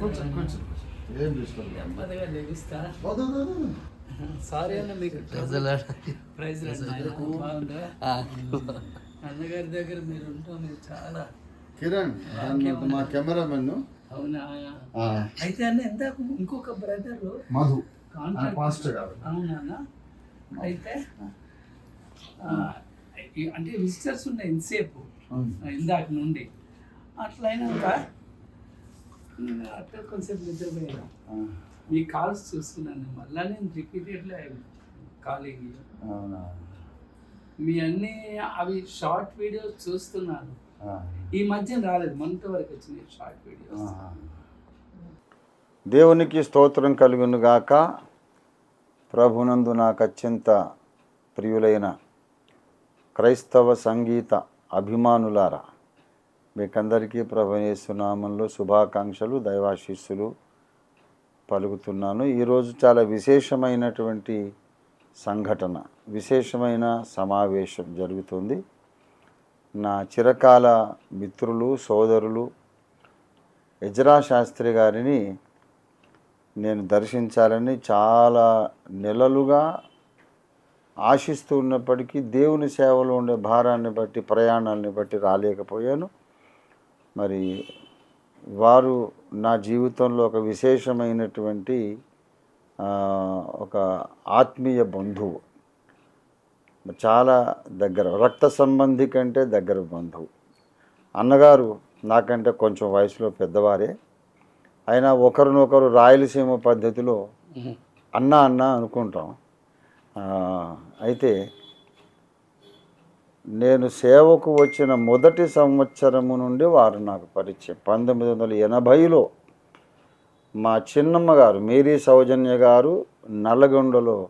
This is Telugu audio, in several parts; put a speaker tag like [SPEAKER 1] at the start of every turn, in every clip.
[SPEAKER 1] కూర్చోండి కూర్చోండి ఏం తీసుకోండి.
[SPEAKER 2] సారీ అన్న మీకు. ప్రైజ్ బాగుందా? అన్నగారి దగ్గర మీరు ఉంటాం మీరు చాలా.
[SPEAKER 1] కిరణ్ మా కెమెరామెన్.
[SPEAKER 2] అవునా? అయితే అన్న ఎంత ఇంకొక బ్రదర్
[SPEAKER 1] మధు.
[SPEAKER 2] అవునా అయితే అంటే విజిటర్స్ ఉన్నాయి ఇంతసేపు
[SPEAKER 1] అవును.
[SPEAKER 2] ఇందాక నుండి. అట్లా అయినాక నేను అట్లా కొంచెం నిద్రపోయాను
[SPEAKER 1] ఆ,
[SPEAKER 2] మీ కాల్స్ చూస్తున్నాను. మళ్ళా నేను రిపీటెడ్లీ కాలింగ్ మీ అన్ని అవి షార్ట్ వీడియోస్ చూస్తున్నాను. ఈ మధ్య రాలేదు. మొన్నటి వరకు వచ్చినాయి షార్ట్ వీడియోస్.
[SPEAKER 3] దేవునికి స్తోత్రం కలుగును గాక. ప్రభునందు నాకు అత్యంత ప్రియులైన క్రైస్తవ సంగీత అభిమానులారా మీకందరికీ ప్రభునేస్తున్నామంలో శుభాకాంక్షలు దైవాశీస్సులు పలుకుతున్నాను. ఈరోజు చాలా విశేషమైనటువంటి సంఘటన విశేషమైన సమావేశం జరుగుతుంది. నా చిరకాల మిత్రులు సోదరులు యజ్రా శాస్త్రి గారిని నేను దర్శించాలని చాలా నెలలుగా ఆశిస్తూ ఉన్నప్పటికీ దేవుని సేవలో ఉండే భారాన్ని బట్టి ప్రయాణాలని బట్టి రాలేకపోయాను. మరి వారు నా జీవితంలో ఒక విశేషమైనటువంటి ఒక ఆత్మీయ బంధువు. చాలా దగ్గర రక్త సంబంధి కంటే దగ్గర బంధువు. అన్నగారు నాకంటే కొంచెం వయసులో పెద్దవారే. అయినా ఒకరినొకరు రాయలసీమ పద్ధతిలో అన్న అన్న అనుకుంటాం. అయితే నేను సేవకు వచ్చిన మొదటి సంవత్సరము నుండి వారు నాకు పరిచయం. పంతొమ్మిది వందల ఎనభైలో మా చిన్నమ్మ గారు మేరీ సౌజన్య గారు నల్లగొండలో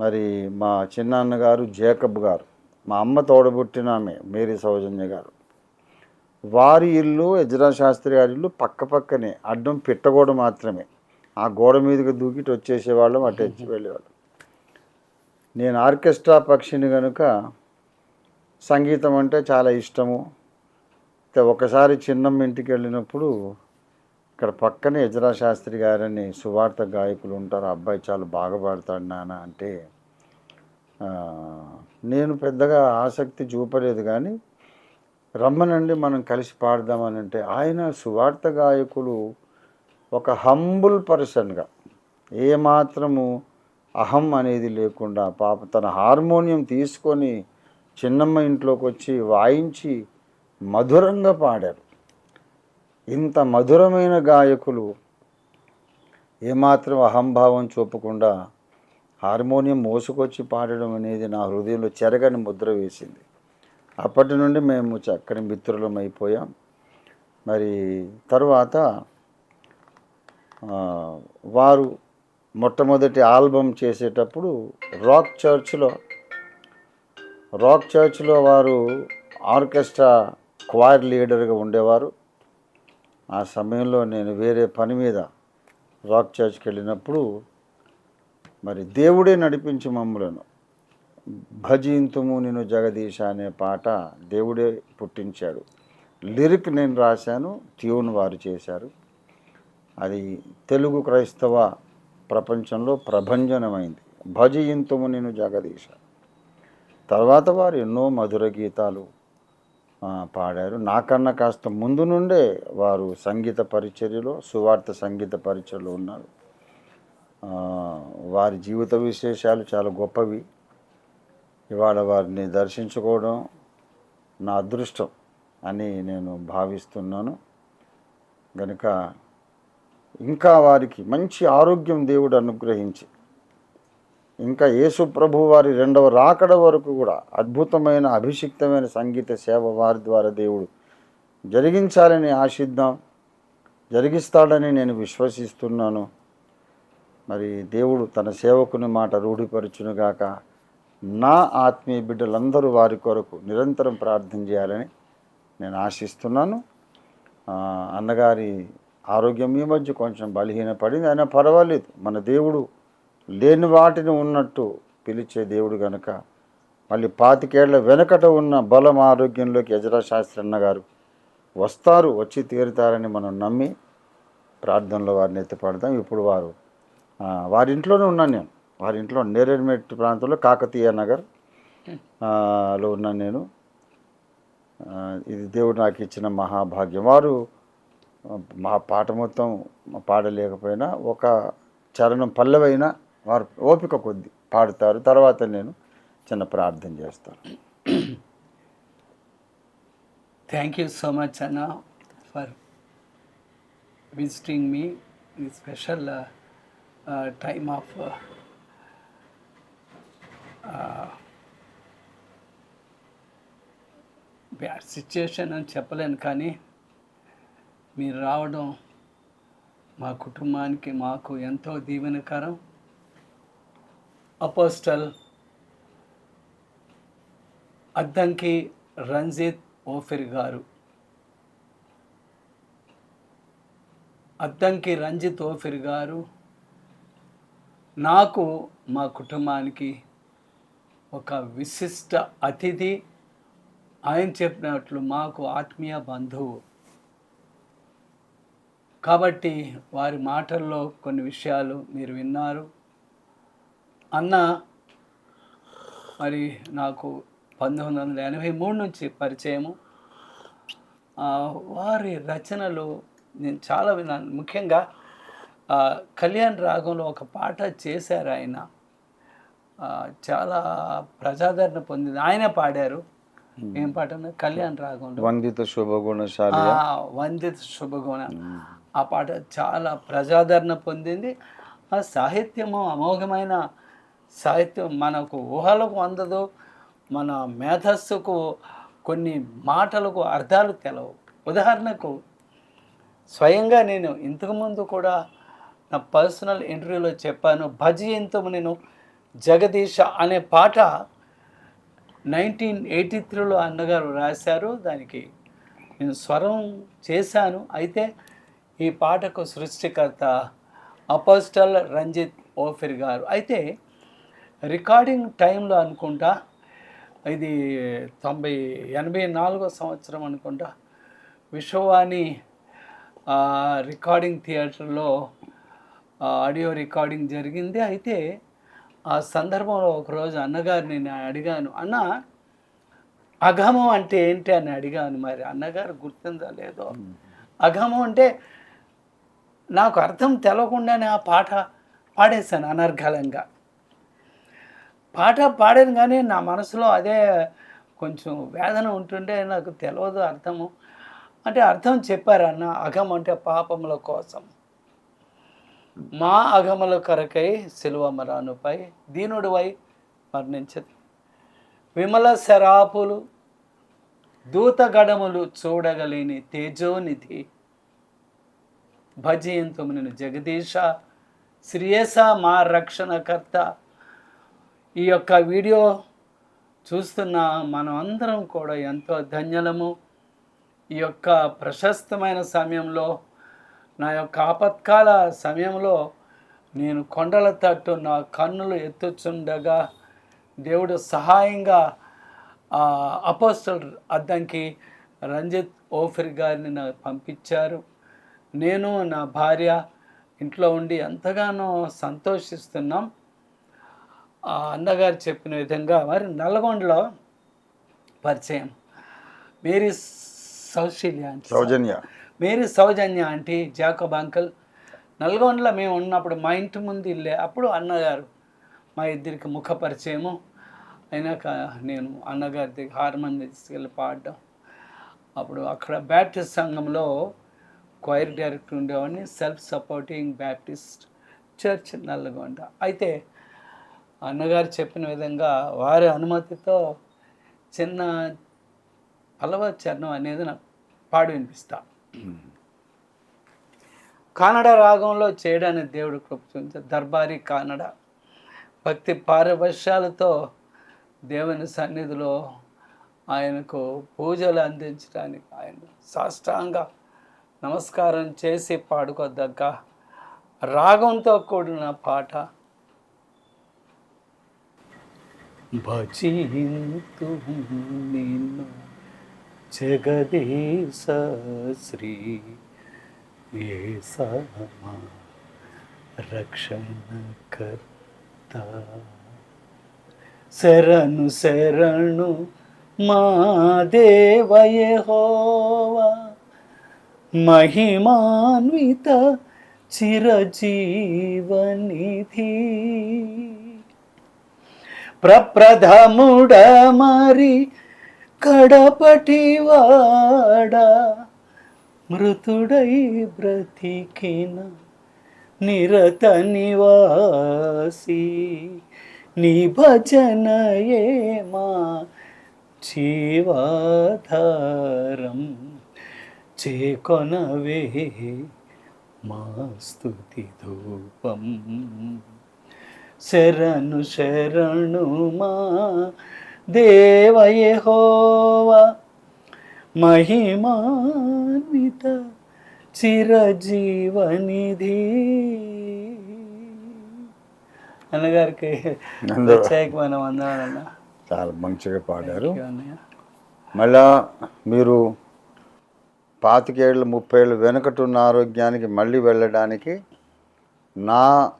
[SPEAKER 3] మరి మా చిన్నాన్న గారు జేకబ్ గారు మా అమ్మ తోడబుట్టిన ఆమె మేరీ సౌజన్య గారు. వారి ఇల్లు యజ్రా శాస్త్రి గారి ఇల్లు పక్క పక్కనే అడ్డం పిట్టగోడ మాత్రమే. ఆ గోడ మీదకి దూకిటి వచ్చేసేవాళ్ళం అటు వచ్చి వెళ్ళేవాళ్ళం. నేను ఆర్కెస్ట్రా పక్షిని కనుక సంగీతం అంటే చాలా ఇష్టము. అయితే ఒకసారి చిన్నమ్మ ఇంటికి వెళ్ళినప్పుడు ఇక్కడ పక్కనే యజరా శాస్త్రి గారని సువార్త గాయకులు ఉంటారు. ఆ అబ్బాయి చాలా బాగా పాడతాడు నాన్న అంటే నేను పెద్దగా ఆసక్తి చూపలేదు కానీ రమ్మనండి మనం కలిసి పాడదామని అంటే ఆయన సువార్త గాయకులు ఒక హంబుల్ పర్సన్గా. ఏమాత్రము అహం అనేది లేకుండా పాప తన హార్మోనియం తీసుకొని చిన్నమ్మ ఇంట్లోకి వచ్చి వాయించి మధురంగా పాడారు. ఇంత మధురమైన గాయకులు ఏమాత్రం అహంభావం చూపకుండా హార్మోనియం మోసుకొచ్చి పాడడం అనేది నా హృదయంలో చెరగని ముద్ర వేసింది. అప్పటి నుండి మేము చక్కని మిత్రులం అయిపోయాం. మరి తరువాత వారు మొట్టమొదటి ఆల్బమ్ చేసేటప్పుడు రాక్ చర్చ్లో రాక్ చర్చ్లో వారు ఆర్కెస్ట్రా క్వైర్ లీడర్గా ఉండేవారు. ఆ సమయంలో నేను వేరే పని మీద రాక్ చర్చ్కి వెళ్ళినప్పుడు మరి దేవుడే నడిపించి మమ్మలను. భజింతుము నేను జగదీశ అనే పాట దేవుడే పుట్టించాడు. లిరిక్ నేను రాశాను ట్యూన్ వారు చేశారు. అది తెలుగు క్రైస్తవ ప్రపంచంలో ప్రభంజనమైంది. భజయింతుము నేను జగదీశ. తర్వాత వారు ఎన్నో మధుర గీతాలు పాడారు. నాకన్నా కాస్త ముందు నుండే వారు సంగీత పరిచర్యలో సువార్త సంగీత పరిచర్యలో ఉన్నారు. వారి జీవిత విశేషాలు చాలా గొప్పవి. ఇవాళ వారిని దర్శించుకోవడం నా అదృష్టం అని నేను భావిస్తున్నాను. కనుక ఇంకా వారికి మంచి ఆరోగ్యం దేవుడు అనుగ్రహించి ఇంకా యేసు ప్రభు వారి రెండవ రాకడ వరకు కూడా అద్భుతమైన అభిషిక్తమైన సంగీత సేవ వారి ద్వారా దేవుడు జరిగించాలని ఆశిద్దాం. జరిగిస్తాడని నేను విశ్వసిస్తున్నాను. మరి దేవుడు తన సేవకుని మాట రూఢిపరచునుగాక నా ఆత్మీయ బిడ్డలందరూ వారి కొరకు నిరంతరం ప్రార్థన చేయాలని నేను ఆశిస్తున్నాను. అన్నగారి ఆరోగ్యం ఈ మధ్య కొంచెం బలహీనపడింది. అయినా పర్వాలేదు. మన దేవుడు లేని వాటిని ఉన్నట్టు పిలిచే దేవుడు గనుక మళ్ళీ పాతికేళ్ళ వెనకట ఉన్న బలం ఆరోగ్యంలోకి యజరా శాస్త్రి అన్నగారు వస్తారు వచ్చి తీరుతారని మనం నమ్మి ప్రార్థనలో వారిని ఎత్తిపడతాం ఇప్పుడు వారు వారింట్లోనే ఉన్నాను నేను. వారింట్లో నేరేడ్మెట్ ప్రాంతంలో కాకతీయ నగర్లో ఉన్నాను నేను. ఇది దేవుడు నాకు ఇచ్చిన మహాభాగ్యం. వారు మా పాట మొత్తం పాడలేకపోయినా ఒక చరణం పల్లవైనా వారు ఓపిక కొద్ది పాడుతారు తర్వాత నేను చిన్న ప్రార్థన చేస్తాను.
[SPEAKER 2] థ్యాంక్ యూ సో మచ్ అన్న ఫర్ విజిటింగ్ మీ ఈ special time of bad situation అని చెప్పలేను కానీ మీరు రావడం మా కుటుంబానికి మాకు ఎంతో దీవెనకరం. Apostle Addanki Ranjith Ophir garu. Addanki Ranjith Ophir గారు నాకు మా కుటుంబానికి ఒక విశిష్ట అతిథి. ఆయన చెప్పినట్లు మాకు ఆత్మీయ బంధువు. కాబట్టి వారి మాటల్లో కొన్ని విషయాలు మీరు విన్నారు. అన్న మరి నాకు పంతొమ్మిది వందల ఎనభై మూడు నుంచి పరిచయము. వారి రచనలు నేను చాలా విన్నాను. ముఖ్యంగా కళ్యాణ్ రాగంలో ఒక పాట చేశారు ఆయన. చాలా ప్రజాదరణ పొందింది. ఆయన పాడారు. ఏం పాట? కళ్యాణ్ రాగంలో
[SPEAKER 3] వందిత శుభగుణశాలి
[SPEAKER 2] ఆ, వందిత శుభగుణ. ఆ పాట చాలా ప్రజాదరణ పొందింది. ఆ సాహిత్యము అమోఘమైన సాహిత్యం మనకు ఊహలకు అందదు మన మేధస్సుకు కొన్ని మాటలకు అర్థాలు తెలవు. ఉదాహరణకు స్వయంగా నేను ఇంతకుముందు కూడా నా పర్సనల్ ఇంటర్వ్యూలో చెప్పాను భజయంతం నేను జగదీష అనే పాట నైన్టీన్ ఎయిటీ త్రీలో అన్నగారు రాశారు దానికి నేను స్వరం చేశాను. అయితే ఈ పాటకు సృష్టికర్త అపోస్టల్ రంజిత్ ఓఫిర్ గారు. అయితే రికార్డింగ్ టైంలో అనుకుంటా ఇది తొంభై ఎనభై నాలుగో సంవత్సరం అనుకుంటా విశ్వవాణి రికార్డింగ్ థియేటర్లో ఆడియో రికార్డింగ్ జరిగింది. అయితే ఆ సందర్భంలో ఒకరోజు అన్నగారిని నేను అడిగాను అన్న అఘమం అంటే ఏంటి? అని అడిగాను. మరి అన్నగారు గుర్తుందా లేదో? అఘమం అంటే నాకు అర్థం తెలవకుండానే ఆ పాట పాడేశాను అనర్గళంగా పాట పాడాను కానీ నా మనసులో అదే కొంచెం వేదన ఉంటుండే నాకు తెలియదు అర్థము. అంటే అర్థం చెప్పారు అన్న అఘం అంటే పాపముల కోసం. మా అఘముల కొరకై శిలువమరానుపై దీనుడు దీనుడివై మరణించదు విమల శరాపులు దూతగడములు చూడగలేని తేజోనిధి. భజయంతము నేను జగదీశ శ్రీయస మా రక్షణకర్త ఈ యొక్క వీడియో చూస్తున్న మనం అందరం కూడా ఎంతో ధన్యలము. ఈ యొక్క ప్రశస్తమైన సమయంలో నా యొక్క ఆపత్కాల సమయంలో నేను కొండల తట్టు నా కన్నులు ఎత్తుచుండగా దేవుడు సహాయంగా అపోస్టల్ అద్దంకి రంజిత్ ఓఫిర్ గారిని నాకు పంపించారు. నేను నా భార్య ఇంట్లో ఉండి ఎంతగానో సంతోషిస్తున్నాం. అన్నగారు చెప్పిన విధంగా మరి నల్గొండలో పరిచయం. Mary Sausheelya
[SPEAKER 3] Soujanya.
[SPEAKER 2] Mary Soujanya aunty Jacob uncle. నల్గొండలో మేము ఉన్నప్పుడు మా ఇంటి ముందు ఇల్లే. అప్పుడు అన్నగారు మా ఇద్దరికి ముఖ పరిచయము. అయినాక నేను అన్నగారి దగ్గర హార్మోన్ తీసుకెళ్ళి పాడడం. అప్పుడు అక్కడ బ్యాప్టిస్ట్ సంఘంలో క్వైర్ డైరెక్టర్ ఉండేవాడిని self supporting Baptist church Nalgonda అయితే అన్నగారు చెప్పిన విధంగా వారి అనుమతితో చిన్న పల్లవ చరణం అనేది నాకు పాడు వినిపిస్తా. కానడ రాగంలో చేయడానికి దేవుడు కృప దర్బారీ కానడ. భక్తి పారవశ్యాలతో దేవుని సన్నిధిలో ఆయనకు పూజలు అందించడానికి ఆయన సాష్టాంగ నమస్కారం చేసి పాడుకోదగ్గ రాగంతో కూడిన పాట భజింతు నిన్ను జగదీశ శ్రీ ఏసమా రక్షణకర్త. శరణు శరణు మా దేవయహోవా మహిమాన్విత చిరజీవనిధి. ప్రప్రథముడ మరి కడపటివాడ మృతుడై బ్రతికిన నిరత నివాసి నీ భజనయే మా జీవాధారం. చేకొనవే మా స్థుతి ధూపం. శరణు శరణు మా దేవయహోవా మహిమాన్విత చిరజీవనిధి. అన్నగారికి
[SPEAKER 3] అందరూ.
[SPEAKER 2] ప్రత్యేకమైన వందనాలన్న.
[SPEAKER 3] చాలా మంచిగా పాడారు. మళ్ళా మీరు పాతికేళ్ళు ముప్పై ఏళ్ళు వెనకట ఉన్న ఆరోగ్యానికి మళ్ళీ వెళ్ళడానికి నా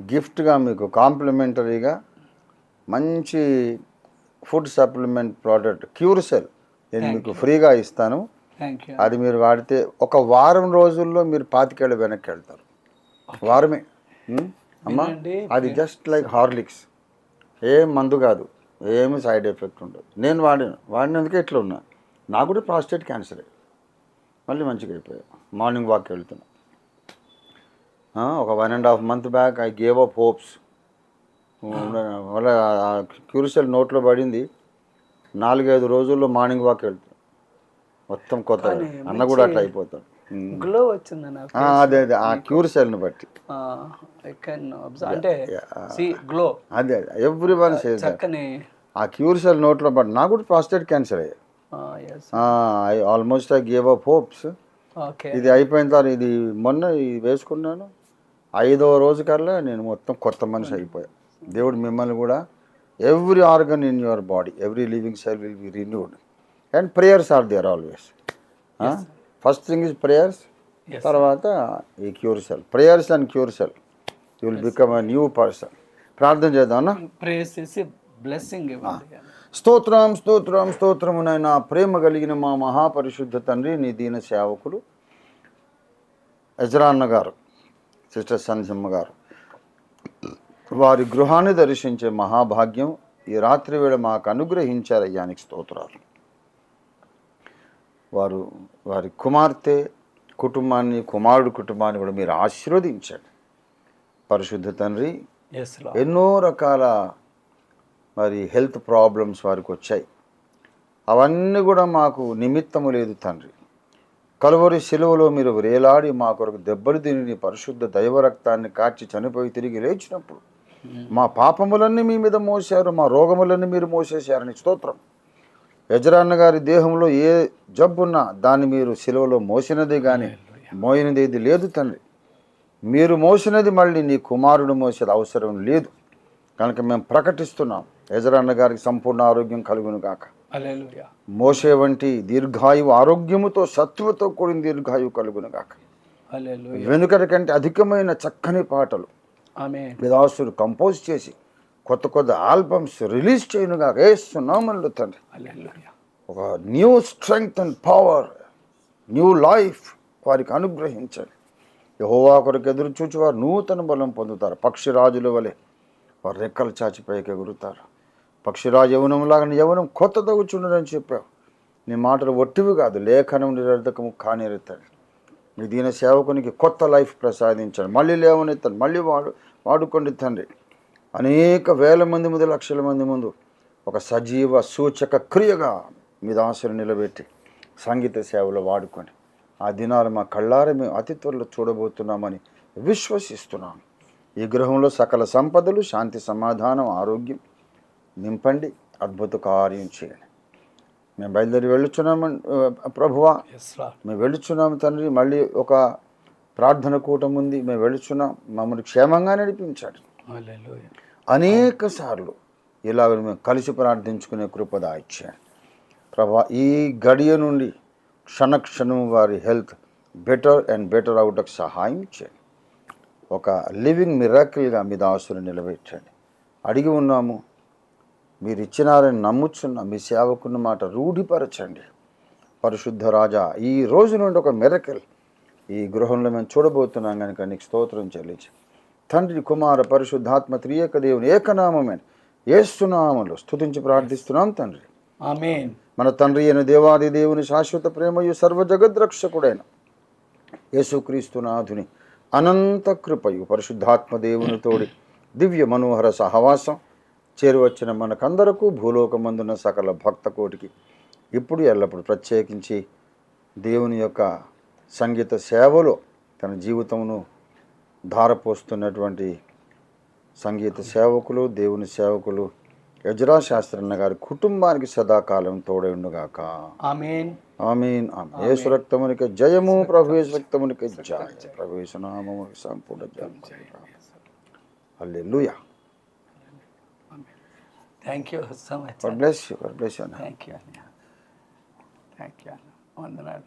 [SPEAKER 3] గిఫ్ట్గా మీకు కాంప్లిమెంటరీగా మంచి ఫుడ్ సప్లిమెంట్ ప్రోడక్ట్ క్యూర్సెల్ నేను మీకు ఫ్రీగా ఇస్తాను. అది మీరు వాడితే ఒక వారం రోజుల్లో మీరు పాతికేళ్ళు వెనక్కి వెళ్తారు. వారమే? అమ్మా అది జస్ట్ లైక్ హార్లిక్స్. ఏం మందు కాదు ఏమి సైడ్ ఎఫెక్ట్ ఉండదు. నేను వాడిన వాడినందుకే ఇట్లా ఉన్నా. నాకు కూడా ప్రాస్టేట్ క్యాన్సరే. మళ్ళీ మంచిగా అయిపోయా. మార్నింగ్ వాక్ వెళ్తున్నా. ఒక one and half month back I gave up hopes వల్ల క్యూరిసల్ నోట్లో పడింది. నాలుగైదు రోజుల్లో మార్నింగ్ వాక్ వెళ్తాను మొత్తం కొత్త అన్న కూడా అట్లా అయిపోతాడు.
[SPEAKER 2] గ్లో వచ్చింది
[SPEAKER 3] అదే అదే ఆ క్యూరిసల్ని బట్టి.
[SPEAKER 2] ఐ కెన్ అంటే గ్లో
[SPEAKER 3] అదే ఎవ్రీ వన్
[SPEAKER 2] చక్కని
[SPEAKER 3] ఆ క్యూరిసల్ నోట్లో పడి నాకు కూడా ప్రాస్టేట్ క్యాన్సర్ అయ్యాయి I almost I gave up hopes ఇది అయిపోయిన తర్వాత ఇది మొన్న ఇది వేసుకున్నాను. ఐదవ రోజు కల్లా నేను మొత్తం కొత్త మనిషి అయిపోయా. దేవుడు మిమ్మల్ని కూడా every organ in your body every living cell will be renewed. And prayers are there always. First thing is prayers. తర్వాత ఈ cure cell. Prayers and cure cell. You will become a new person. ప్రార్థన చేద్దామన్నా
[SPEAKER 2] ప్రేస్ చేసి బ్లెస్సింగ్
[SPEAKER 3] స్తోత్రం స్తోత్రం స్తోత్రమునైన ప్రేమ కలిగిన మా మహాపరిశుద్ధ తండ్రి నీ దీన సేవకులు ఎజరాన్న గారు. సిస్టర్ సన్సిమ్మ గారు. వారి గృహాన్ని దర్శించే మహాభాగ్యం ఈ రాత్రి వేళ మాకు అనుగ్రహించారు అయ్యానికి స్తోత్రాలు. వారు వారి కుమార్తె కుటుంబాన్ని కుమారుడు కుటుంబాన్ని కూడా మీరు ఆశీర్వదించండి. పరిశుద్ధ తండ్రి ఎన్నో రకాల మరి హెల్త్ ప్రాబ్లమ్స్ వారికి వచ్చాయి. అవన్నీ కూడా మాకు నిమిత్తము లేదు తండ్రి. కలువరి సెలవులో మీరు వేలాడి మా కొరకు దెబ్బలు తిని పరిశుద్ధ దైవ రక్తాన్ని కాచి చనిపోయి తిరిగి లేచినప్పుడు మా పాపములన్నీ మీ మీద మోసారు మా రోగములన్నీ మీరు మోసేశారని స్తోత్రం. యజరాన్న గారి దేహంలో ఏ జబ్బున్నా దాన్ని మీరు సెలవులో మోసినదే కానీ మోయినది ఏది లేదు తండ్రి. మీరు మోసినది మళ్ళీ నీ కుమారుడు మోసేది అవసరం లేదు. కనుక మేము ప్రకటిస్తున్నాం. యజరాన్న గారికి సంపూర్ణ ఆరోగ్యం కలుగును గాక.
[SPEAKER 2] అలెలుయా
[SPEAKER 3] మోసే వంటి దీర్ఘాయువు ఆరోగ్యముతో సత్తువతో కూడిన దీర్ఘాయువు కలుగును గాక
[SPEAKER 2] అలెలుయా
[SPEAKER 3] వెనుకటి కంటే అధికమైన చక్కని పాటలు
[SPEAKER 2] ఆమె
[SPEAKER 3] విదాసుడు కంపోజ్ చేసి కొత్త కొత్త ఆల్బమ్స్ రిలీజ్ చేయను గాక వేస్తున్నామని తండ్రి. ఒక new strength and power new life వారికి అనుగ్రహించండి. యహోవా కొరకు ఎదురు చూచి వారు నూతన బలం పొందుతారు. పక్షిరాజుల వలె వారు రెక్కలు చాచి పైకి ఎగురుతారు పక్షిరాజు యవనంలాగా నీ యవనం కొత్త తగ్గుచుండదని చెప్పావు. నీ మాటలు ఒట్టివి కాదు లేఖనం నిరర్ధకము కానిరుతాడు. మీ దీన సేవకునికి కొత్త లైఫ్ ప్రసాదించండి. మళ్ళీ లేవనెత్తండి మళ్ళీ వాడు వాడుకోండి తండ్రి. అనేక వేల మంది ముందు లక్షల మంది ముందు ఒక సజీవ సూచక క్రియగా మీ దాసులు నిలబెట్టి సంగీత సేవలో వాడుకొని ఆ దినాలు మా కళ్ళారా మేము అతి త్వరలో చూడబోతున్నామని విశ్వసిస్తున్నాను. ఈ గృహంలో సకల సంపదలు శాంతి సమాధానం ఆరోగ్యం నింపండి అద్భుత కార్యం చేయండి. మేము బయలుదేరి వెళ్ళుచున్నాము ప్రభువా. మేము వెళ్ళుచున్నాము తండ్రి. మళ్ళీ ఒక ప్రార్థన కూటం ఉంది. మేము వెళ్ళుచున్నాం. మమ్మల్ని క్షేమంగా నడిపించాడు. అనేక సార్లు ఇలాగ మేము కలిసి ప్రార్థించుకునే కృపద ఇచ్చాను ప్రభా ఈ గడియ నుండి క్షణ క్షణం వారి హెల్త్ బెటర్ అండ్ బెటర్ అవుట్కి సహాయం చేయండి. ఒక లివింగ్ మిరాకిల్గా మీ దాసుని నిలబెట్టండి. అడిగి ఉన్నాము మీరు ఇచ్చినారని నమ్ముచున్న మీ సేవకున్న మాట రూఢిపరచండి. పరిశుద్ధ రాజా ఈ రోజు నుండి ఒక మెరకల్ ఈ గృహంలో మేము చూడబోతున్నాం కనుక నీకు స్తోత్రం చెల్లించి. తండ్రి కుమార పరిశుద్ధాత్మ త్రియక దేవుని ఏకనామమైన ఏసునామలో స్తుతించి ప్రార్థిస్తున్నాం తండ్రి.
[SPEAKER 2] ఆమెన్.
[SPEAKER 3] మన తండ్రి అయిన దేవాది దేవుని శాశ్వత ప్రేమయు సర్వ జగద్రక్షకుడైన యేసుక్రీస్తునాథుని అనంత కృపయు పరిశుద్ధాత్మ దేవుని తోడి దివ్య మనోహర సహవాసం చేరువచ్చిన మనకందరకు భూలోకమందున సకల భక్త కోటికి ఇప్పుడు ఎల్లప్పుడు ప్రత్యేకించి దేవుని యొక్క సంగీత సేవలో తన జీవితమును ధారపోస్తున్నటువంటి సంగీత సేవకులు దేవుని సేవకులు యజరా శాస్త్రన్న గారి కుటుంబానికి సదాకాలం తోడైండుగాక
[SPEAKER 2] ఆమెన్.
[SPEAKER 3] ఆమీన్ ఆమెన్. యేసు రక్తమునికి జయము ప్రభు యేసు రక్తమునికి జయ. ప్రభు యేసు నామమునికి సంపూర్ణ జయం హల్లెలూయా.
[SPEAKER 2] Thank you so much.
[SPEAKER 3] God bless you. God bless you.
[SPEAKER 2] Anna. Thank you. Anna. Thank you. Anna. One.